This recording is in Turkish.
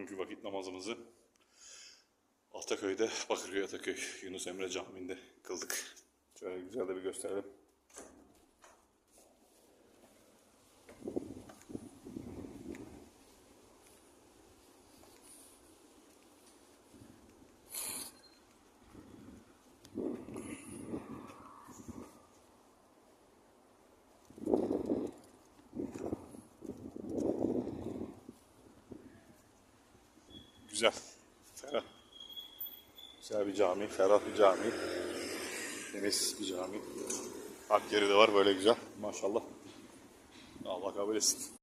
bugünkü vakit namazımızı Ataköy'de, Bakırköy Ataköy Yunus Emre Camii'nde kıldık. Şöyle güzel de bir gösterelim. Güzel. Ferah. Güzel bir cami, ferah bir cami. Temiz bir cami. Hak yeri de var böyle güzel. Maşallah. Allah kabul etsin.